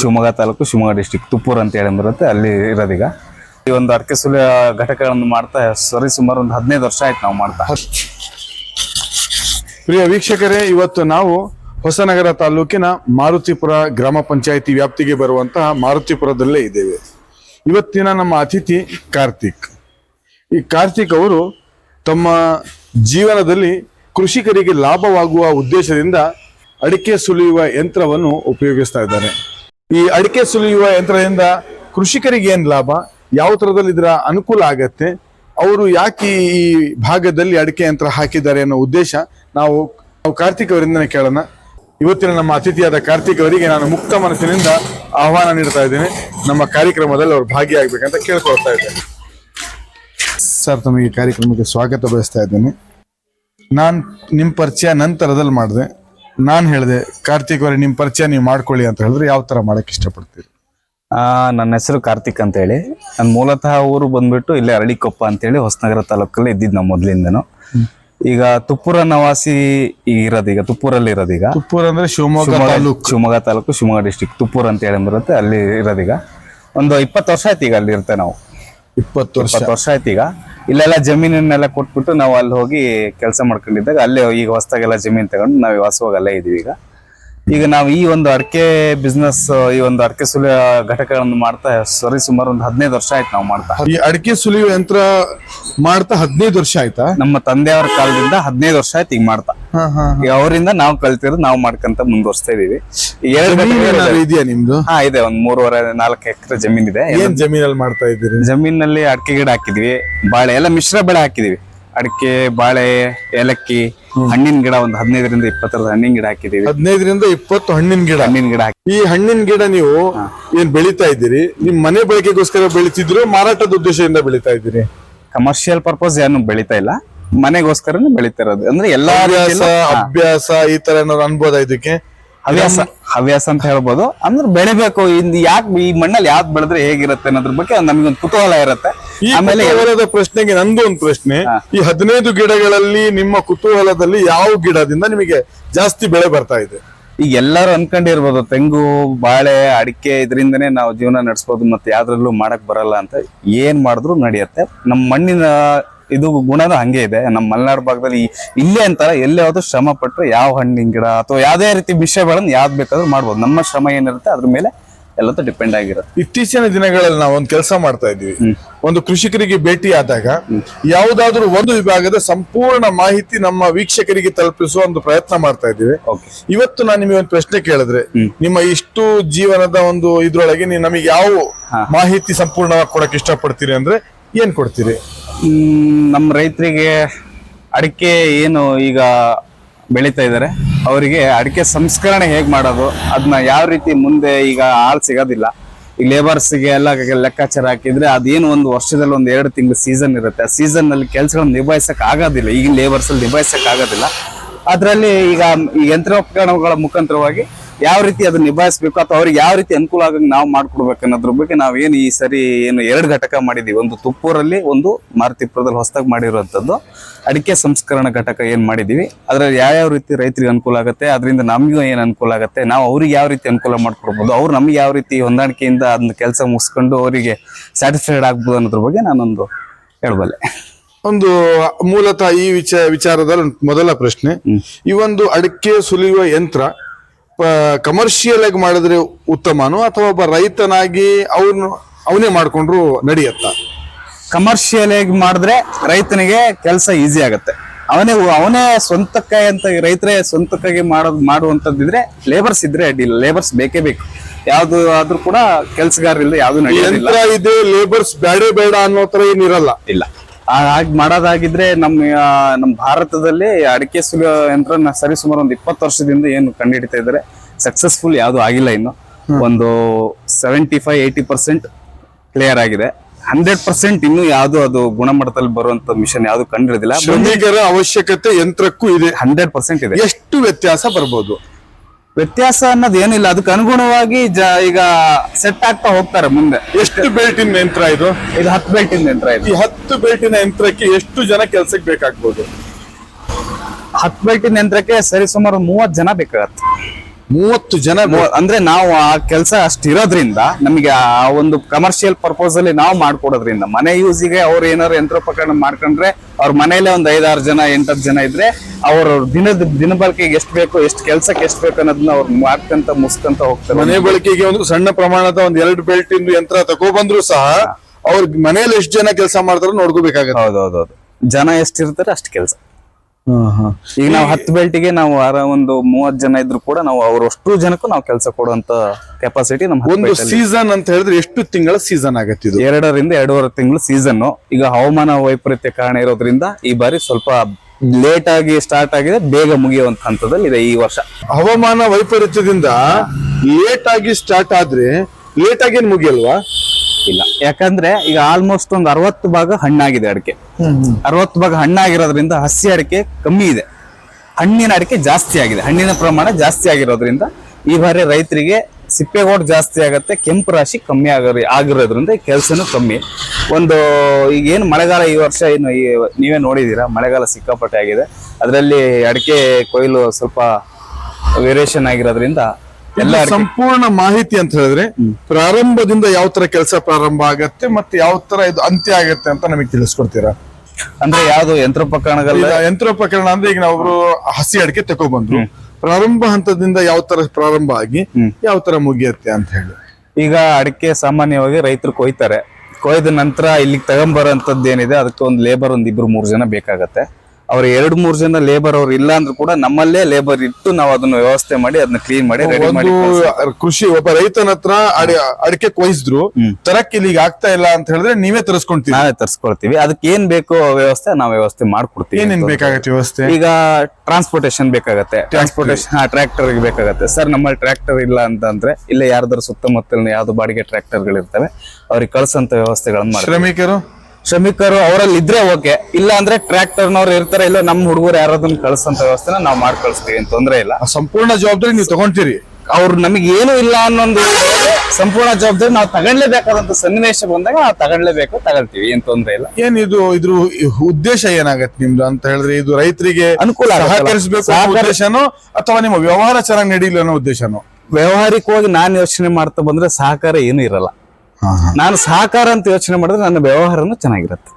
Shivamogga taluk Shivamogga district Tuppur ಅಂತ ಹೇಳಿ ಬರುತ್ತೆ, ಅಲ್ಲಿ ಇರೋದೀಗ. ಈ ಒಂದು ಅಡಿಕೆ ಸುಲಿಯ ಘಟಕಗಳನ್ನು ಮಾಡ್ತಾ ಸರಿ ಸುಮಾರು ಒಂದು ಹದಿನೈದು ವರ್ಷ ಆಯ್ತು ನಾವು ಮಾಡ್ತಾ. ಪ್ರಿಯ ವೀಕ್ಷಕರೇ, ಇವತ್ತು ನಾವು ಹೊಸನಗರ ತಾಲೂಕಿನ ಮಾರುತಿಪುರ ಗ್ರಾಮ ಪಂಚಾಯಿತಿ ವ್ಯಾಪ್ತಿಗೆ ಬರುವಂತಹ ಮಾರುತಿಪುರದಲ್ಲೇ ಇದ್ದೇವೆ. ಇವತ್ತಿನ ನಮ್ಮ ಅತಿಥಿ ಕಾರ್ತಿಕ್. ಈ ಕಾರ್ತಿಕ್ ಅವರು ತಮ್ಮ ಜೀವನದಲ್ಲಿ ಕೃಷಿಕರಿಗೆ ಲಾಭವಾಗುವ ಉದ್ದೇಶದಿಂದ ಅಡಿಕೆ ಸುಲಿಯುವ ಯಂತ್ರವನ್ನು ಉಪಯೋಗಿಸ್ತಾ ಇದ್ದಾರೆ. ಈ ಅಡಿಕೆ ಸುಲಿಯುವ ಯಂತ್ರದಿಂದ ಕೃಷಿಕರಿಗೆ ಏನು ಲಾಭ? ಯಾವ ಥರದಲ್ಲಿ ಇದರ ಅನುಕೂಲ ಆಗತ್ತೆ? ಅವರು ಯಾಕೆ ಈ ಭಾಗದಲ್ಲಿ ಅಡಿಕೆ ಯಂತ್ರ ಹಾಕಿದ್ದಾರೆ ಅನ್ನೋ ಉದ್ದೇಶ ನಾವು ನಾವು ಕಾರ್ತಿಕ್ ಅವರಿಂದನೇ ಕೇಳೋಣ. ಇವತ್ತಿನ ನಮ್ಮ ಅತಿಥಿಯಾದ ಕಾರ್ತಿಕ್ ಅವರಿಗೆ ನಾನು ಮುಕ್ತ ಮನಸ್ಸಿನಿಂದ ಆಹ್ವಾನ ನೀಡ್ತಾ ಇದ್ದೇನೆ. ನಮ್ಮ ಕಾರ್ಯಕ್ರಮದಲ್ಲಿ ಅವರು ಭಾಗಿಯಾಗಬೇಕಂತ ಕೇಳ್ಕೊಳ್ತಾ ಇದ್ದೇನೆ. ಸರ್, ತಮಗೆ ಕಾರ್ಯಕ್ರಮಕ್ಕೆ ಸ್ವಾಗತ ಬಯಸ್ತಾ ಇದ್ದೇನೆ. ನಾನು ನಿಮ್ಮ ಪರಿಚಯ ನಂತರದಲ್ಲಿ ಮಾಡಿದೆ. ನಾನು ಹೇಳಿದೆ ಕಾರ್ತಿಕ್ ಅವರೇ ನಿಮ್ಮ ಪರಿಚಯ ನೀವು ಮಾಡ್ಕೊಳ್ಳಿ ಅಂತ ಹೇಳಿದ್ರೆ ಯಾವ ತರ ಮಾಡಕ್ ಇಷ್ಟಪಡ್ತೀರಿ? ಆ, ನನ್ನ ಹೆಸರು ಕಾರ್ತಿಕ್ ಅಂತ ಹೇಳಿ. ನನ್ನ ಮೂಲತಃ ಊರು ಬಂದ್ಬಿಟ್ಟು ಇಲ್ಲೇ ಅರಳಿಕೊಪ್ಪ ಅಂತೇಳಿ ಹೊಸನಗರ ತಾಲೂಕಲ್ಲಿ ಇದ್ದಿದ್ದು ನಾವು ಮೊದ್ಲಿಂದನು. ಈಗ ತುಪ್ಪೂರ ನವಾಸಿ ಈಗ ಇರೋದೀಗ ತುಪ್ಪೂರಲ್ಲಿ ಇರೋದೀಗ ತುಪ್ಪೂರ್ ಅಂದ್ರೆ ಶಿವಮೊಗ್ಗ ಶಿವಮೊಗ್ಗ ತಾಲೂಕು. ಶಿವಮೊಗ್ಗ ತಾಲೂಕು ಶಿವಮೊಗ್ಗ ಡಿಸ್ಟಿಕ್ ತುಪ್ಪೂರ್ ಅಂತ ಹೇಳಿ ಬರುತ್ತೆ ಅಲ್ಲಿ ಇರೋದೀಗ ಒಂದು ಇಪ್ಪತ್ತು ವರ್ಷ ಆಯ್ತು ಈಗ ಅಲ್ಲಿ ಇರ್ತೇವೆ ನಾವು. ಇಪ್ಪತ್ತು ವರ್ಷ. ವರ್ಷ ಆಯ್ತು ಈಗ. ಇಲ್ಲೆಲ್ಲ ಜಮೀನನ್ನೆಲ್ಲ ಕೊಟ್ಬಿಟ್ಟು ನಾವು ಅಲ್ಲಿ ಹೋಗಿ ಕೆಲಸ ಮಾಡ್ಕೊಂಡಿದ್ದಾಗ ಅಲ್ಲೇ ಈಗ ಹೊಸದಾಗೆಲ್ಲ ಜಮೀನ್ ತಗೊಂಡು ನಾವು ವಾಸವಾಗಿ ಅಲ್ಲೇ ಇದೀವಿ ಈಗ. ಈಗ ನಾವು ಈ ಒಂದು ಅಡಿಕೆ ಬಿಸ್ನೆಸ್ ಈ ಒಂದು ಅಡಿಕೆ ಸುಲಿಯ ಘಟಕಗಳನ್ನು ಮಾಡ್ತಾ ಸರಿ ಸುಮಾರು ಒಂದು ಹದಿನೈದು ವರ್ಷ ಆಯ್ತು ನಾವು ಮಾಡ್ತಾ. ಈ ಅಡಿಕೆ ಸುಲಿಯುವ ಯಂತ್ರ ಮಾಡ್ತಾ ಹದಿನೈದು ವರ್ಷ ಆಯ್ತಾ? ನಮ್ಮ ತಂದೆಯವರ ಕಾಲದಿಂದ ಹದಿನೈದು ವರ್ಷ ಆಯ್ತು ಈಗ ಮಾಡ್ತಾ. ಈಗ ಅವರಿಂದ ನಾವು ಕಲ್ತಿರೋದು ನಾವು ಮಾಡ್ಕೊಂತ ಮುಂದುವರ್ಸ್ತಾ ಇದೀವಿ. ಇದೆಯಾ ನಿಮ್ದು? ಹಾ ಇದೆ ಒಂದ್ ಮೂರುವರೆ ನಾಲ್ಕು ಎಕರೆ ಜಮೀನ್ ಇದೆ ಏನ್ ಜಮೀನಲ್ಲಿ ಮಾಡ್ತಾ ಇದ್ದೀರಿ? ಜಮೀನಲ್ಲಿ ಅಡಿಕೆ ಗಿಡ ಹಾಕಿದ್ವಿ. ಬಾಳೆ ಎಲ್ಲ ಮಿಶ್ರ ಬೆಳೆ ಹಾಕಿದೀವಿ. ಅಡಿಕೆ ಬಾಳೆ ಏಲಕ್ಕಿ ಹಣ್ಣಿನ ಗಿಡ ಒಂದು ಹದಿನೈದರಿಂದ ಇಪ್ಪತ್ತರದ ಹಣ್ಣಿನ ಗಿಡ ಹಾಕಿದೀವಿ ಹದಿನೈದರಿಂದ ಇಪ್ಪತ್ತು ಹಣ್ಣಿನ ಗಿಡ. ಹಣ್ಣಿನ ಗಿಡ ಹಾಕಿ ಈ ಹಣ್ಣಿನ ಗಿಡ ನೀವು ಏನ್ ಬೆಳಿತಾ ಇದ್ದೀರಿ? ನಿಮ್ ಮನೆ ಬಳಕೆಗೋಸ್ಕರ ಬೆಳಿತಿದ್ರು ಮಾರಾಟದ ಉದ್ದೇಶದಿಂದ ಬೆಳಿತಾ ಇದ್ದೀರಿ? ಕಮರ್ಷಿಯಲ್ ಪರ್ಪಸ್ ಏನು ಬೆಳಿತಾ ಇಲ್ಲ. ಮನೆಗೋಸ್ಕರನೇ ಬೆಳಿತಾ ಇರೋದು. ಅಂದ್ರೆ ಎಲ್ಲಾ ಅಭ್ಯಾಸ ಈ ತರ ಏನಾದ್ರು ಅನ್ಬೋದ ಇದಕ್ಕೆ? ಹವ್ಯಾಸ. ಹವ್ಯಾಸ ಅಂತ ಹೇಳ್ಬೋದು. ಅಂದ್ರೆ ಬೆಳಿಬೇಕು. ಇಂದ್ ಯಾಕೆ ಈ ಮಣ್ಣಲ್ಲಿ ಯಾವ್ದು ಬೆಳೆದ್ರೆ ಹೇಗಿರುತ್ತೆ ಅನ್ನೋದ್ರ ಬಗ್ಗೆ ನಮಗೊಂದು ಕುತೂಹಲ ಇರುತ್ತೆ. ಈ ಆಮೇಲೆ ಕುತೂಹಲದ ಪ್ರಶ್ನೆಗೆ ನಂದು ಒಂದು ಪ್ರಶ್ನೆ. ಈ ಹದಿನೈದು ಗಿಡಗಳಲ್ಲಿ ನಿಮ್ಮ ಕುತೂಹಲದಲ್ಲಿ ಯಾವ ಗಿಡದಿಂದ ನಿಮಗೆ ಜಾಸ್ತಿ ಬೆಳೆ ಬರ್ತಾ ಇದೆ? ಈಗ ಎಲ್ಲರೂ ಅನ್ಕೊಂಡಿರ್ಬೋದು ತೆಂಗು ಬಾಳೆ ಅಡಿಕೆ ಇದರಿಂದನೇ ನಾವು ಜೀವನ ನಡೆಸ್ಬೋದು ಮತ್ತೆ ಯಾವ್ದ್ರಲ್ಲೂ ಮಾಡಕ್ ಬರಲ್ಲ ಅಂತ. ಏನ್ ಮಾಡಿದ್ರು ನಡೆಯುತ್ತೆ. ನಮ್ಮ ಮಣ್ಣಿನ ಇದು ಗುಣನ ಹಂಗೆ ಇದೆ. ನಮ್ಮ ಮಲೆನಾಡು ಭಾಗದಲ್ಲಿ ಇಲ್ಲೇ ಅಂತಾರೆ ಎಲ್ಲೇ ಹೋದ್ರು ಶ್ರಮ ಪಟ್ಟು ಯಾವ ಹಣ್ಣಿನ ಗಿಡ ಅಥವಾ ಯಾವ್ದೇ ರೀತಿ ವಿಷಯಗಳನ್ನು ಯಾವ್ದು ಬೇಕಾದ್ರೂ ಮಾಡ್ಬೋದು. ನಮ್ಮ ಶ್ರಮ ಏನಿರುತ್ತೆ ಅದ್ರ ಮೇಲೆ ಎಲ್ಲತ್ತೂ ಡಿಪೆಂಡ್ ಆಗಿರುತ್ತೆ. ಇತ್ತೀಚಿನ ದಿನಗಳಲ್ಲಿ ನಾವು ಒಂದು ಕೆಲಸ ಮಾಡ್ತಾ ಇದ್ವಿ ಒಂದು ಕೃಷಿಕರಿಗೆ ಭೇಟಿ ಆದಾಗ ಯಾವುದಾದ್ರೂ ಒಂದು ವಿಭಾಗದ ಸಂಪೂರ್ಣ ಮಾಹಿತಿ ನಮ್ಮ ವೀಕ್ಷಕರಿಗೆ ತಲುಪಿಸುವ ಒಂದು ಪ್ರಯತ್ನ ಮಾಡ್ತಾ ಇದ್ದೀವಿ. ಇವತ್ತು ನಾನು ನಿಮಗೆ ಒಂದು ಪ್ರಶ್ನೆ ಕೇಳಿದ್ರೆ ನಿಮ್ಮ ಇಷ್ಟು ಜೀವನದ ಒಂದು ಇದ್ರೊಳಗೆ ನೀವು ನಮಗೆ ಯಾವ ಮಾಹಿತಿ ಸಂಪೂರ್ಣವಾಗಿ ಕೊಡಕ್ಕೆ ಇಷ್ಟಪಡ್ತೀರಿ ಅಂದ್ರೆ ಏನ್ ಕೊಡ್ತೀರಿ? ನಮ್ಮ ರೈತರಿಗೆ ಅಡಿಕೆ ಏನು ಈಗ ಬೆಳೀತಾ ಇದ್ದಾರೆ ಅವರಿಗೆ ಅಡಿಕೆ ಸಂಸ್ಕರಣೆ ಹೇಗೆ ಮಾಡೋದು ಅದನ್ನ ಯಾವ ರೀತಿ ಮುಂದೆ ಈಗ ಹಾಲು ಸಿಗೋದಿಲ್ಲ. ಈ ಲೇಬರ್ಸ್ಗೆ ಎಲ್ಲ ಲೆಕ್ಕಾಚಾರ ಹಾಕಿದ್ರೆ ಅದೇನು ಒಂದು ವರ್ಷದಲ್ಲಿ ಒಂದು ಎರಡು ತಿಂಗಳು ಸೀಸನ್ ಇರುತ್ತೆ. ಆ ಸೀಸನ್ನಲ್ಲಿ ಕೆಲಸಗಳನ್ನ ನಿಭಾಯಿಸಕ್ ಆಗೋದಿಲ್ಲ, ಈಗಿನ ಲೇಬರ್ಸಲ್ಲಿ ಅಲ್ಲಿ ನಿಭಾಯಿಸಕ್ ಆಗೋದಿಲ್ಲ. ಅದರಲ್ಲಿ ಈಗ ಈ ಯಂತ್ರೋಪಕರಣಗಳ ಮುಖಾಂತರವಾಗಿ ಯಾವ ರೀತಿ ಅದನ್ನ ನಿಭಾಯಿಸಬೇಕು ಅಥವಾ ಅವ್ರಿಗೆ ಯಾವ ರೀತಿ ಅನುಕೂಲ ಆಗಂಗೆ ನಾವು ಮಾಡ್ಕೊಡ್ಬೇಕು ಅನ್ನೋದ್ರ ಬಗ್ಗೆ ನಾವು ಏನು ಈ ಸರಿ ಏನು ಎರಡು ಘಟಕ ಮಾಡಿದ್ದೀವಿ ಒಂದು ತುಪ್ಪೂರಲ್ಲಿ ಒಂದು ಮಾರುತಿಪುರದಲ್ಲಿ ಹೊಸದಾಗಿ ಮಾಡಿರುವಂಥದ್ದು. ಅಡಿಕೆ ಸಂಸ್ಕರಣ ಘಟಕ ಏನು ಮಾಡಿದ್ದೀವಿ ಅದ್ರಲ್ಲಿ ಯಾವ್ಯಾವ ರೀತಿ ರೈತರಿಗೆ ಅನುಕೂಲ ಆಗುತ್ತೆ ಅದರಿಂದ ನಮಗೂ ಏನು ಅನುಕೂಲ ಆಗುತ್ತೆ ನಾವು ಅವ್ರಿಗೆ ಯಾವ ರೀತಿ ಅನುಕೂಲ ಮಾಡ್ಕೊಡ್ಬೋದು ಅವ್ರು ನಮ್ಗೆ ಯಾವ ರೀತಿ ಹೊಂದಾಣಿಕೆಯಿಂದ ಅದನ್ನ ಕೆಲಸ ಮುಗಿಸ್ಕೊಂಡು ಅವರಿಗೆ ಸ್ಯಾಟಿಸ್ಫೈಡ್ ಆಗ್ಬೋದು ಅನ್ನೋದ್ರ ಬಗ್ಗೆ ನಾನೊಂದು ಹೇಳ್ಬಲ್ಲೆ. ಒಂದು ಮೂಲತಃ ಈ ವಿಚಾರ ವಿಚಾರದಲ್ಲಿ ಮೊದಲ ಪ್ರಶ್ನೆ. ಈ ಒಂದು ಅಡಿಕೆ ಸುಲಿಯುವ ಯಂತ್ರ ಕಮರ್ಷಿಯಲ್ ಆಗಿ ಮಾಡಿದ್ರೆ ಉತ್ತಮನು ಅಥವಾ ಒಬ್ಬ ರೈತನಾಗಿ ಅವನು ಅವನೇ ಮಾಡ್ಕೊಂಡ್ರು ನಡೆಯತ್ತ? ಕಮರ್ಷಿಯಲ್ ಆಗಿ ಮಾಡಿದ್ರೆ ರೈತನಿಗೆ ಕೆಲಸ ಈಸಿ ಆಗುತ್ತೆ. ಅವನೇ ಅವನೇ ಸ್ವಂತಕ್ಕೆ ಅಂತ ರೈತರೇ ಸ್ವಂತಕ್ಕಾಗಿ ಮಾಡೋದು ಮಾಡುವಂಥದ್ದಿದ್ರೆ ಲೇಬರ್ಸ್ ಇದ್ರೆ ಅಡ್ಡಿಲ್ಲ ಲೇಬರ್ಸ್ ಬೇಕೇ ಬೇಕು. ಯಾವ್ದು ಆದ್ರೂ ಕೂಡ ಕೆಲಸಗಾರರಿಂದ ಯಾವ್ದು ನಡೆಯಲ್ಲ ಯಂತ್ರ ಇದೆ ಲೇಬರ್ಸ್ ಬೇಡ ಬೇಡ ಅನ್ನೋ ತರ ಏನಿರಲ್ಲ. ಇಲ್ಲ. ಹಾಗೆ ಮಾಡೋದಾಗಿದ್ರೆ ನಮ್ಮ ಆ, ನಮ್ಮ ಭಾರತದಲ್ಲಿ ಅಡಿಕೆ ಸುಲಿಯೋ ಯಂತ್ರನ ಸರಿ ಸುಮಾರು ಒಂದು ಇಪ್ಪತ್ತು ವರ್ಷದಿಂದ ಏನು ಕಂಡುಹಿಡಿತಾ ಇದ್ದಾರೆ. ಸಕ್ಸಸ್ಫುಲ್ ಯಾವುದು ಆಗಿಲ್ಲ ಇನ್ನು. ಒಂದು seventy five eighty percent clear ಆಗಿದೆ. ಹಂಡ್ರೆಡ್ ಪರ್ಸೆಂಟ್ ಇನ್ನು ಯಾವುದು ಅದು ಗುಣಮಟ್ಟದಲ್ಲಿ ಬರುವಂತ ಮಿಷನ್ ಯಾವುದು ಕಂಡಿರೋದಿಲ್ಲ. ಶ್ರಮಿಕರ ಅವಶ್ಯಕತೆ ಯಂತ್ರಕ್ಕೂ ಇದೆ. ಹಂಡ್ರೆಡ್ ಪರ್ಸೆಂಟ್ ಇದೆ. ಎಷ್ಟು ವ್ಯತ್ಯಾಸ ಬರ್ಬೋದು? ವ್ಯತ್ಯಾಸ ಅನ್ನೋದು ಏನಿಲ್ಲ. ಅದಕ್ಕೆ ಅನುಗುಣವಾಗಿ ಈಗ ಸೆಟ್ ಆಗ್ತಾ ಹೋಗ್ತಾರೆ ಮುಂದೆ. ಎಷ್ಟು ಬೆಲ್ಟಿನ ಯಂತ್ರ ಇದು? ಇದು ಹತ್ತು ಬೆಲ್ಟಿನ ಯಂತ್ರ ಇದು. ಈ ಹತ್ತು ಬೆಲ್ಟಿನ ಯಂತ್ರಕ್ಕೆ ಎಷ್ಟು ಜನ ಕೆಲ್ಸಕ್ಕೆ ಬೇಕಾಗ್ಬೋದು? ಹತ್ತು ಬೆಲ್ಟಿನ ಯಂತ್ರಕ್ಕೆ ಸರಿ ಸುಮಾರು ಮೂವತ್ತು ಜನ ಬೇಕಾಗತ್ತೆ. ಮೂವತ್ತು ಜನ ಅಂದ್ರೆ ನಾವು ಆ ಕೆಲಸ ಅಷ್ಟಿರೋದ್ರಿಂದ ನಮಗೆ ಆ ಒಂದು ಕಮರ್ಷಿಯಲ್ ಪರ್ಪಸ್ ಅಲ್ಲಿ ನಾವು ಮಾಡ್ಕೊಡೋದ್ರಿಂದ ಮನೆ ಯೂಸಿಗೆ ಅವ್ರು ಏನಾದ್ರು ಯಂತ್ರೋಪಕರಣ ಮಾಡ್ಕೊಂಡ್ರೆ ಅವ್ರ ಮನೇಲೆ ಒಂದ್ ಐದಾರು ಜನ ಎಂಟತ್ತು ಜನ ಇದ್ರೆ ಅವ್ರ ದಿನದ ದಿನ ಬಳಕೆಗೆ ಎಷ್ಟು ಬೇಕು ಎಷ್ಟು ಕೆಲ್ಸಕ್ಕೆ ಎಷ್ಟು ಬೇಕು ಅನ್ನೋದನ್ನ ಅವ್ರು ಮಾಡ್ಕೊಂತ ಮುಸ್ಕಂತ ಹೋಗ್ತಾರೆ. ಮನೆ ಬಳಕೆಗೆ ಒಂದು ಸಣ್ಣ ಪ್ರಮಾಣದ ಒಂದ್ ಎರಡು ಬೆಲ್ಟ್ ಇಂದು ಯಂತ್ರ ತಗೊಬಂದ್ರು ಸಹ ಅವ್ರ ಮನೇಲಿ ಎಷ್ಟು ಜನ ಕೆಲಸ ಮಾಡ್ತಾರೋ ನೋಡ್ಕೋಬೇಕಾಗತ್ತೆ. ಹೌದೌದೌದು ಜನ ಎಷ್ಟಿರ್ತಾರೆ ಅಷ್ಟು ಕೆಲಸ. ಈಗ ನಾವು ಹತ್ತು ಬೆಲ್ಟಿಗೆ ನಾವು ವಾರ ಒಂದು ಮೂವತ್ ಜನ ಇದ್ರು ಕೂಡ ನಾವು ಅವರಷ್ಟು ಜನಕ್ಕೂ ನಾವು ಕೆಲಸ ಕೊಡುವಂತ ಕೆಪಾಸಿಟಿ ನಮ್ ಒಂದು ಸೀಸನ್ ಅಂತ ಹೇಳಿದ್ರೆ ಎಷ್ಟು ತಿಂಗಳ ಸೀಸನ್ ಆಗತ್ತೆ ಇದು? ಎರಡರಿಂದ ಎರಡೂವರೆ ತಿಂಗಳು ಸೀಸನ್ ಈಗ ಹವಾಮಾನ ವೈಪರೀತ್ಯ ಕಾರಣ ಇರೋದ್ರಿಂದ ಈ ಬಾರಿ ಸ್ವಲ್ಪ ಲೇಟ್ ಆಗಿ ಸ್ಟಾರ್ಟ್ ಆಗಿದೆ ಬೇಗ ಮುಗಿಯುವಂತ ಹಂತದಲ್ಲಿ ಇದೆ ಈ ವರ್ಷ. ಹವಾಮಾನ ವೈಪರೀತ್ಯದಿಂದ ಲೇಟ್ ಆಗಿ ಸ್ಟಾರ್ಟ್ ಆದ್ರೆ ಲೇಟ್ ಆಗಿ ಮುಗಿಯಲ್ವಾ? ಇಲ್ಲ. ಯಾಕಂದ್ರೆ ಈಗ ಆಲ್ಮೋಸ್ಟ್ ಒಂದು ಅರವತ್ತು ಭಾಗ ಹಣ್ಣಾಗಿದೆ ಅಡಿಕೆ. ಅರವತ್ತು ಭಾಗ ಹಣ್ಣಾಗಿರೋದ್ರಿಂದ ಹಸಿ ಅಡಿಕೆ ಕಮ್ಮಿ ಇದೆ. ಹಣ್ಣಿನ ಅಡಿಕೆ ಜಾಸ್ತಿ ಆಗಿದೆ. ಹಣ್ಣಿನ ಪ್ರಮಾಣ ಜಾಸ್ತಿ ಆಗಿರೋದ್ರಿಂದ ಈ ಬಾರಿ ರೈತರಿಗೆ ಸಿಪ್ಪೆಗೋಡ್ ಜಾಸ್ತಿ ಆಗತ್ತೆ, ಕೆಂಪು ರಾಶಿ ಕಮ್ಮಿ ಆಗ ಆಗಿರೋದ್ರಿಂದ ಕೆಲಸನೂ ಕಮ್ಮಿ. ಒಂದು ಈಗ ಏನು ಮಳೆಗಾಲ ಈ ವರ್ಷ ಏನು ನೀವೇ ನೋಡಿದ್ದೀರಾ, ಮಳೆಗಾಲ ಸಿಕ್ಕಾಪಟ್ಟೆ ಆಗಿದೆ. ಅದರಲ್ಲಿ ಅಡಿಕೆ ಕೊಯ್ಲು ಸ್ವಲ್ಪ ವೇರಿಯೇಷನ್ ಆಗಿರೋದ್ರಿಂದ ಎಲ್ಲ ಸಂಪೂರ್ಣ ಮಾಹಿತಿ ಅಂತ ಹೇಳಿದ್ರೆ ಪ್ರಾರಂಭದಿಂದ ಯಾವ ತರ ಕೆಲಸ ಪ್ರಾರಂಭ ಆಗತ್ತೆ ಮತ್ತೆ ಯಾವ ತರ ಇದು ಅಂತ್ಯ ಆಗತ್ತೆ ಅಂತ ನಮಗೆ ತಿಳಿಸ್ಕೊಡ್ತೀರಾ? ಅಂದ್ರೆ ಯಾವ್ದು ಯಂತ್ರೋಪಕರಣಗಳ ಯಂತ್ರೋಪಕರಣ ಅಂದ್ರೆ ಈಗ ನಾವೊಬ್ರು ಹಸಿ ಅಡಿಕೆ ತಗೊಬಂದ್ರು ಪ್ರಾರಂಭ ಹಂತದಿಂದ ಯಾವ ತರ ಪ್ರಾರಂಭ ಆಗಿ ಯಾವ ತರ ಮುಗಿಯತ್ತೆ ಅಂತ ಹೇಳಿ. ಈಗ ಅಡಿಕೆ ಸಾಮಾನ್ಯವಾಗಿ ರೈತರು ಕೊಯ್ತಾರೆ. ಕೊಯ್ದ ನಂತರ ಇಲ್ಲಿಗೆ ತಗೊಂಬರೋಂಥದ್ದು ಏನಿದೆ ಅದಕ್ಕೆ ಒಂದು ಲೇಬರ್ ಒಂದ್ ಇಬ್ರು ಮೂರು ಜನ ಬೇಕಾಗತ್ತೆ. ಅವ್ರ ಎರಡು ಮೂರು ಜನ ಲೇಬರ್ ಅವ್ರು ಇಲ್ಲ ಅಂದ್ರೂ ಕೂಡ ನಮ್ಮಲ್ಲೇ ಲೇಬರ್ ಇಟ್ಟು ನಾವು ಅದನ್ನ ವ್ಯವಸ್ಥೆ ಮಾಡಿ ಅದನ್ನ ಕ್ಲೀನ್ ಮಾಡಿ ರೆಡಿ ಮಾಡಿ ಒಂದು ಕೃಷಿ ಒಬ್ಬ ರೈತನ ಹತ್ರ ಅಡಿ- ಅಡಿಕೆ ಕೊಯ್ಸಿದ್ರು ತರಕ್ ಇಲ್ಲಿಗೆ ಆಗ್ತಾ ಇಲ್ಲ ಅಂತ ಹೇಳಿದ್ರೆ ನೀವೇ ತರಿಸ್ಕೊಂತೀವಿ ನಾವೇ ತರಿಸ್ಕೊಳ್ತೀವಿ. ಅದಕ್ಕೆ ಏನ್ ಬೇಕೋ ವ್ಯವಸ್ಥೆ ನಾವು ವ್ಯವಸ್ಥೆ ಮಾಡ್ಕೊಡ್ತೀವಿ ಏನೇನ್ ಬೇಕಾಗತ್ತೆ ವ್ಯವಸ್ಥೆ? ಈಗ ಟ್ರಾನ್ಸ್ಪೋರ್ಟೇಶನ್ ಬೇಕಾಗತ್ತೆ. ಟ್ರಾನ್ಸ್ಪೋರ್ಟೇಶನ್ ಹಾ ಟ್ರ್ಯಾಕ್ಟರ್ ಬೇಕಾಗತ್ತೆ. ಸರ್ ನಮ್ಮಲ್ಲಿ ಟ್ರ್ಯಾಕ್ಟರ್ ಇಲ್ಲ ಅಂತಂದ್ರೆ ಇಲ್ಲ ಇಲ್ಲೇ ಯಾರ್ದಾರು ಸುತ್ತಮುತ್ತಲಿನ ಯಾವ್ದು ಬಾಡಿಗೆ ಟ್ರ್ಯಾಕ್ಟರ್ಗಳಿರ್ತವೆ ಅವ್ರಿಗೆ ಕಳ್ಸಂತ ವ್ಯವಸ್ಥೆಗಳನ್ನ ಮಾಡ್ತೀವಿ. ಶ್ರಮಿಕರು? ಶ್ರಮಿಕರು ಅವರಲ್ಲಿ ಇದ್ರೆ ಓಕೆ ಇಲ್ಲ ಅಂದ್ರೆ ಟ್ರ್ಯಾಕ್ಟರ್ನವ್ರು ಇರ್ತಾರೆ ಇಲ್ಲ ನಮ್ಮ ಹುಡುಗರು ಯಾರಾದ್ರೂ ಕಳ್ಸಂತ ವ್ಯವಸ್ಥೆನ ನಾವು ಮಾಡಿ ಕಳಿಸ್ತೀವಿ ಏನ್ ತೊಂದ್ರೆ ಇಲ್ಲ. ಆ ಸಂಪೂರ್ಣ ಜವಾಬ್ದಾರಿ ನೀವು ತಗೊಂತೀರಿ. ಅವ್ರು ನಮಗೆ ಏನು ಇಲ್ಲ ಅನ್ನೊಂದು ಸಂಪೂರ್ಣ ಜವಾಬ್ದಾರಿ ನಾವು ತಗೊಳ್ಲೇಬೇಕಾದಂತ ಸನ್ನಿವೇಶ ಬಂದಾಗ ನಾವು ತಗೊಳ್ಲೇಬೇಕು ತಗೊಳ್ತೀವಿ ಏನ್ ತೊಂದ್ರೆ ಇಲ್ಲ. ಏನ್ ಇದು ಇದ್ರ ಉದ್ದೇಶ ಏನಾಗತ್ತೆ ನಿಮ್ದು ಅಂತ ಹೇಳಿದ್ರೆ ಇದು ರೈತರಿಗೆ ಅನುಕೂಲ. ಸಹಕರಿಸಬೇಕು ಉದ್ದೇಶನೋ ಅಥವಾ ನಿಮ್ಮ ವ್ಯವಹಾರ ಚೆನ್ನಾಗಿ ನಡೀಲಿ ಅನ್ನೋ ಉದ್ದೇಶನೋ? ವ್ಯವಹಾರಿಕವಾಗಿ ನಾನು ಯೋಚನೆ ಮಾಡ್ತಾ ಬಂದ್ರೆ ಸಹಕಾರ ಏನು ಇರಲ್ಲ. ನಾನು ಸಹಕಾರ ಅಂತ ಯೋಚನೆ ಮಾಡಿದ್ರೆ ನನ್ನ ವ್ಯವಹಾರನು ಚೆನ್ನಾಗಿರುತ್ತೆ.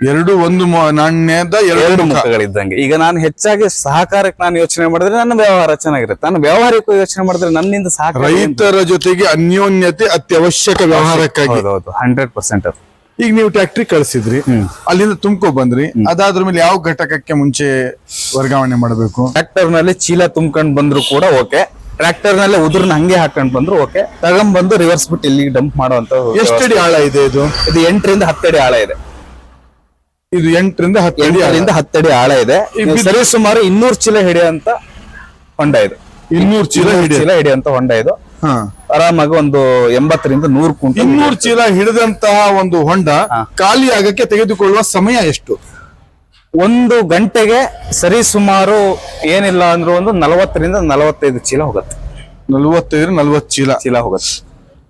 ಎರಡು ಒಂದು ನಾಣ್ಯದ ಎರಡು ಎರಡು ಮುಖ. ಮುಖಗಳಿದ್ದಂಗೆ. ಈಗ ನಾನು ಹೆಚ್ಚಾಗಿ ಸಹಕಾರಕ್ಕೆ ನಾನು ಯೋಚನೆ ಮಾಡಿದ್ರೆ ನನ್ನ ವ್ಯವಹಾರ ಚೆನ್ನಾಗಿರುತ್ತೆ. ನಾನು ವ್ಯವಹಾರಕ್ಕೂ ಯೋಚನೆ ಮಾಡಿದ್ರೆ ನನ್ನಿಂದ ಸಹಕಾರ ರೈತರ ಜೊತೆಗೆ ಅನ್ಯೋನ್ಯತೆ ಅತ್ಯವಶ್ಯಕ ವ್ಯವಹಾರಕ್ಕಾಗಿ. ಹೌದು ಹಂಡ್ರೆಡ್ ಪರ್ಸೆಂಟ್ ಈಗ ನೀವು ಟ್ಯಾಕ್ಟ್ರಿ ಕಳಿಸಿದ್ರಿ. ಅಲ್ಲಿಂದ ತುಂಬ್ಕೊ ಬಂದ್ರಿ. ಅದಾದ್ರ ಮೇಲೆ ಯಾವ ಘಟಕಕ್ಕೆ ಮುಂಚೆ ವರ್ಗಾವಣೆ ಮಾಡಬೇಕು? ಟ್ರ್ಯಾಕ್ಟರ್ನಲ್ಲಿ ಚೀಲ ತುಂಬ್ಕೊಂಡ್ ಬಂದ್ರು ಕೂಡ ಓಕೆ ಟ್ರ್ಯಾಕ್ಟರ್ನಲ್ಲಿ ಉದುರ್ನ ಹಂಗೆ ಹಾಕೊಂಡ್ ಬಂದ್ರು ಓಕೆ. ತಗೊಂಡ್ಬಂದು ರಿವರ್ಸ್ ಬಿಟ್ಟು ಇಲ್ಲಿಗೆ ಡಂಪ್ ಮಾಡುವಂತ ಎಷ್ಟು ಅಡಿ ಆಳ ಇದೆ ಇದು? ಇದು ಎಂಟರಿಂದ ಹತ್ತಡಿ ಆಳ ಇದೆ. ಇದು ಎಂಟರಿಂದ. ಎಂಟರಿಂದ ಹತ್ತಡಿ ಆಳ ಇದೆ. ಸರಿ ಸುಮಾರು ಇನ್ನೂರು ಚೀಲ ಹಿಡಿಯಂತ ಹೊಂಡ ಇದು. ಇನ್ನೂರ್ ಚೀಲ ಚೀಲ ಹಿಡಿಯಂತ ಹೊಂಡ ಇದು. ಹ. ಆರಾಮಾಗಿ ಒಂದು ಎಂಬತ್ತರಿಂದ ನೂರು ಕುಂಟಲ್ ಇನ್ನೂರ್ ಚೀಲ ಹಿಡಿದಂತಹ ಒಂದು ಹೊಂಡ ಖಾಲಿ ಆಗಕ್ಕೆ ತೆಗೆದುಕೊಳ್ಳುವ ಸಮಯ ಎಷ್ಟು? ಒಂದು ಗಂಟೆಗೆ ಸರಿ ಸುಮಾರು ಏನಿಲ್ಲ ಅಂದ್ರೂ ಒಂದು ನಲವತ್ತರಿಂದ ನಲವತ್ತೈದು ಚೀಲ ಹೋಗುತ್ತೆ. ನಲವತ್ತೈದು ನಲ್ವತ್ತು ಚೀಲ. ಚೀಲ ಹೋಗುತ್ತೆ.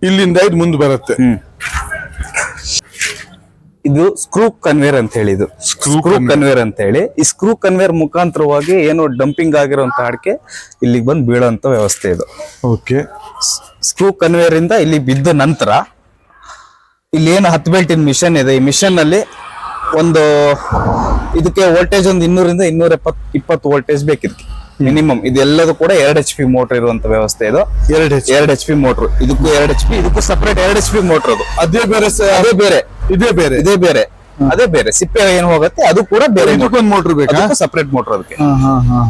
ಇಲ್ಲಿಂದ ಇದು ಮುಂದೆ ಬರುತ್ತೆ. ಇದು ಸ್ಕ್ರೂ ಕನ್ವೇರ್ ಅಂತ ಹೇಳಿ ಇದು. ಸ್ಕ್ರೂ ಕನ್ವೇರ್ ಅಂತ ಹೇಳಿ. ಈ ಸ್ಕ್ರೂ ಕನ್ವೇರ್ ಮುಖಾಂತರವಾಗಿ ಏನು ಡಂಪಿಂಗ್ ಆಗಿರುವಂತಹ ಅಡಿಕೆ ಇಲ್ಲಿಗೆ ಬಂದು ಬೀಳೋಂತ ವ್ಯವಸ್ಥೆ ಇದು. ಓಕೆ. ಸ್ಕ್ರೂ ಕನ್ವೇರ್ ಇಂದ ಇಲ್ಲಿ ಬಿದ್ದ ನಂತರ ಇಲ್ಲಿ ಏನು ಹತ್ತು ಬೆಲ್ಟಿನ ಮಿಷನ್ ಇದೆ. ಈ ಮಿಷನ್ ಅಲ್ಲಿ ಒಂದು ಇದಕ್ಕೆ ವೋಲ್ಟೇಜ್ ಒಂದು ಇನ್ನೂರಿಂದ ಇನ್ನೂರ ಎಪ್ಪತ್ ಇಪ್ಪತ್ತು ವೋಲ್ಟೇಜ್ ಬೇಕಿತ್ತು ಮಿನಿಮಮ್ ಇದೆಲ್ಲದೂ ಕೂಡ ಎರಡ್ ಎಚ್ ಪಿ ಮೋಟರ್ ಇರುವಂತ ವ್ಯವಸ್ಥೆ ಇದು. ಎರಡು ಎಚ್ ಎರಡು ಎಚ್ ಪಿ ಮೋಟರ್ ಇದಕ್ಕೂ ಎರಡು ಎಚ್ ಪಿ ಇದಕ್ಕೂ ಸಪರೇಟ್ ಎರಡು ಎಚ್ ಪಿ ಮೋಟರ್ ಅದು. ಅದೇ ಬೇರೆ ಅದೇ ಬೇರೆ. ಇದೇ ಬೇರೆ. ಇದೇ ಬೇರೆ. ಅದೇ ಬೇರೆ. ಸಿಪ್ಪೆ ಏನು ಹೋಗುತ್ತೆ? ಅದು ಕೂಡ ಬೇರೆ ಇದಕ್ಕೊಂದು ಮೋಟರ್ ಬೇಕು? ಸಪರೇಟ್ ಮೋಟರ್ ಅದಕ್ಕೆ. ಹಾ, ಹಾ, ಹಾ.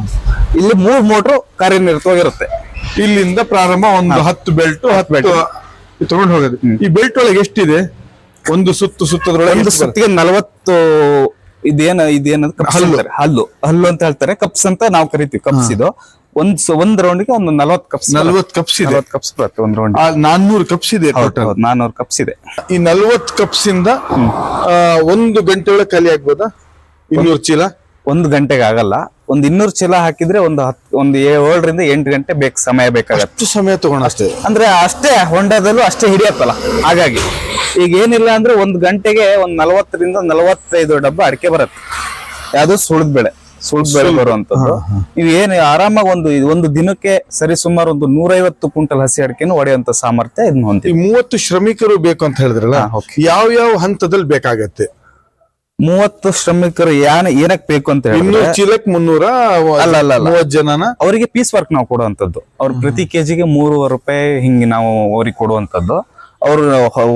ಇಲ್ಲಿ ಮೂರ್ ಮೋಟರ್ ಕಾರ್ಯನಿರತವಾಗಿರುತ್ತೆ ಇಲ್ಲಿಂದ ಪ್ರಾರಂಭ ಒಂದು ಹತ್ತು ಬೆಲ್ಟ್ ಹತ್ತು ಬೆಲ್ಟ್ ತಗೊಂಡು ಹೋಗೋದು. ಈ ಬೆಲ್ಟ್ ಒಳಗೆ ಎಷ್ಟಿದೆ? ಒಂದು ಸುತ್ತು ಸುತ್ತದ್ರೊಳಗೆ ಒಂದು ಸುತ್ತಿಗೆ ನಲವತ್ತು ಇದೇನ ಇದೇನ ಹಲ್ಲು. ಹಲ್ಲು. ಹಲ್ಲು ಅಂತ ಹೇಳ್ತಾರೆ. ಕಪ್ಸ್ ಅಂತ ನಾವು ಕರಿತೀವಿ ಕಪ್ಸ್ ಇದು. ಒಂದ್ ಒಂದ್ ರೌಂಡ್ಗೆ ಒಂದು ನಲವತ್ ಕಪ್ಸ್ ನಲ್ವತ್ ಕಪ್ಸ್ ಇದೆ. ಕಪ್ಸ್ ಬರುತ್ತೆ ಒಂದ್ ರೌಂಡ್ ನಾನ್ನೂರು ಕಪ್ಸ್ ಇದೆ ಟೋಟಲ್ ನಾನೂರು ಕಪ್ಸ್ ಇದೆ. ಈ ನಲ್ವತ್ತು ಕಪ್ಸ್ ಇಂದ ಒಂದು ಗಂಟೆ ಒಳಗೆ ಖಾಲಿ ಆಗ್ಬೋದಾ? ಇನ್ನೂರು ಚೀಲ? ಒಂದು ಗಂಟೆಗೆ ಆಗಲ್ಲ. ಒಂದ್ ಇನ್ನೂರು ಚೀಲ ಹಾಕಿದ್ರೆ ಒಂದು ಹತ್ತು ಒಂದು ಏಳರಿಂದ ಎಂಟು ಗಂಟೆ ಬೇಕು ಸಮಯ ಬೇಕಾಗತ್ತೆ. ಅಷ್ಟು ಸಮಯ ತಗೊಂಡಷ್ಟೇ ಅಂದ್ರೆ ಅಷ್ಟೇ ಹೊಂಡದಲ್ಲೂ ಅಷ್ಟೇ ಹಿಡಿಯತ್ತಲ್ಲ. ಹಾಗಾಗಿ ಈಗ ಏನಿಲ್ಲ ಅಂದ್ರೆ ಒಂದು ಗಂಟೆಗೆ ಒಂದು ನಲವತ್ತರಿಂದ ನಲವತ್ತೈದು ಡಬ್ಬ ಅಡಿಕೆ ಬರುತ್ತೆ. ಯಾವುದು ಸುಳಿದ ಬೆಳೆ ಸುಳಿದ ಬೆಳೆ ಬರುವಂತದ್ದು. ನೀವು ಏನು ಆರಾಮಾಗಿ ಒಂದು ಒಂದು ದಿನಕ್ಕೆ ಸರಿ ಸುಮಾರು ಒಂದು ನೂರೈವತ್ತು ಕ್ವಿಂಟಲ್ ಹಸಿ ಅಡಿಕೆನು ಹೊಡೆಯುವಂತ ಸಾಮರ್ಥ್ಯ ಇದನ್ನ ಈ ಹೊಂದಿದೆ ಮೂವತ್ತು ಶ್ರಮಿಕರು ಬೇಕು ಅಂತ ಹೇಳಿದ್ರಲ್ಲ ಯಾವ ಯಾವ ಹಂತದಲ್ಲಿ ಬೇಕಾಗತ್ತೆ? ಮೂವತ್ತು ಶ್ರಮಿಕರು ಯಾನ ಏನಕ್ ಬೇಕು ಅಂತ ಹೇಳಿ ಇನ್ನೂರು ಚೀಲಕ್ ಮುನ್ನೂರ ಅಲ್ಲ. ಮೂವತ್ ಜನನ? ಅವರಿಗೆ ಪೀಸ್ ವರ್ಕ್ ನಾವು ಕೊಡುವಂತದ್ದು ಅವ್ರ ಪ್ರತಿ ಕೆಜಿಗೆ ಮೂರುವರೆ ರೂಪಾಯಿ ಹಿಂಗೆ ನಾವು ಅವ್ರಿಗೆ ಕೊಡುವಂತದ್ದು ಅವ್ರು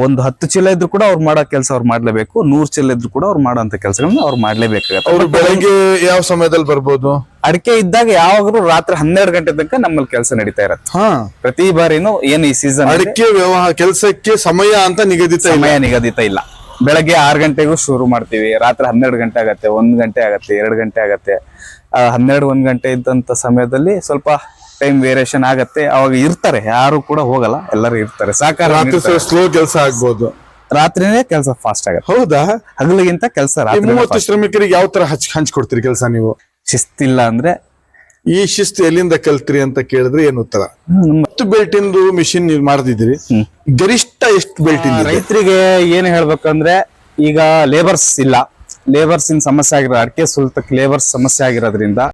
ಒಂದು ಹತ್ತು ಚೀಲ ಇದ್ರು ಕೂಡ ಅವ್ರು ಮಾಡೋ ಕೆಲಸ ಅವ್ರು ಮಾಡ್ಲೇಬೇಕು. ನೂರ್ ಚೀಲ ಇದ್ರು ಕೂಡ ಅವ್ರು ಮಾಡೋಂತ ಕೆಲಸಗಳನ್ನ ಅವ್ರು ಮಾಡ್ಲೇಬೇಕಾಗತ್ತೆ. ಅವ್ರು ಬೆಳಗ್ಗೆ ಯಾವ ಸಮಯದಲ್ಲಿ ಬರ್ಬೋದು? ಅಡಿಕೆ ಇದ್ದಾಗ ಯಾವಾಗಲೂ ರಾತ್ರಿ ಹನ್ನೆರಡು ಗಂಟೆ ತನಕ ನಮ್ಮಲ್ಲಿ ಕೆಲಸ ನಡೀತಾ ಇರತ್ತೆ. ಹಾ. ಪ್ರತಿ ಬಾರಿನೂ ಏನು ಈ ಸೀಸನ್ ಅಡಿಕೆ ವ್ಯವಹಾರ ಕೆಲಸಕ್ಕೆ ಸಮಯ ಅಂತ ನಿಗದಿತ ಸಮಯ ನಿಗದಿತ ಇಲ್ಲ. ಬೆಳಗ್ಗೆ ಆರು ಗಂಟೆಗೂ ಶುರು ಮಾಡ್ತೀವಿ. ರಾತ್ರಿ ಹನ್ನೆರಡು ಗಂಟೆ ಆಗತ್ತೆ ಒಂದ್ ಗಂಟೆ ಆಗತ್ತೆ ಎರಡು ಗಂಟೆ ಆಗತ್ತೆ. ಹನ್ನೆರಡು ಒಂದ್ ಗಂಟೆ ಇದ್ದಂತ ಸಮಯದಲ್ಲಿ ಸ್ವಲ್ಪ ಟೈಮ್ ವೇರಿಯೇಷನ್ ಆಗತ್ತೆ. ಅವಾಗ ಇರ್ತಾರೆ ಯಾರು ಕೂಡ ಹೋಗಲ್ಲ ಎಲ್ಲರೂ ಇರ್ತಾರೆ. ಸಾಕಾರ ಸ್ಲೋ ಕೆಲಸ ಆಗ್ಬೋದು. ರಾತ್ರಿನೇ ಕೆಲಸ ಫಾಸ್ಟ್ ಆಗುತ್ತೆ. ಹೌದಾ? ಹಗಲಿಗಿಂತ ಕೆಲಸ ಮೂವತ್ತು ಶ್ರಮಿಕರಿಗೆ ಯಾವ ತರ ಹಂಚ್ ಹಂಚ್ಕೊಡ್ತೀರಿ ಕೆಲಸ ನೀವು? ಶಿಸ್ತಿಲ್ಲ ಅಂದ್ರೆ ಈ ಶಿಸ್ತು ಎಲ್ಲಿಂದ ಕಲ್ತ್ರಿ ಅಂತ ಕೇಳಿದ್ರೆ ಏನು ಉತ್ತರ? ಹತ್ತು ಹತ್ತು ಬೆಲ್ಟಿಂದು ಮಿಷಿನ್ ಮಾಡಿದ್ರಿ ಗರಿಷ್ಠ ಎಷ್ಟು ಬೆಲ್ಟ್ ಇಂದ ರೈತರಿಗೆ ಏನ್ ಹೇಳ್ಬೇಕಂದ್ರೆ ಈಗ ಲೇಬರ್ಸ್ ಇಲ್ಲ. ಲೇಬರ್ಸ್ ಇನ್ ಸಮಸ್ಯೆ ಆಗಿರೋ ಅಡಿಕೆ ಸುಲ್ತಕ್ ಲೇಬರ್ಸ್ ಸಮಸ್ಯೆ ಆಗಿರೋದ್ರಿಂದ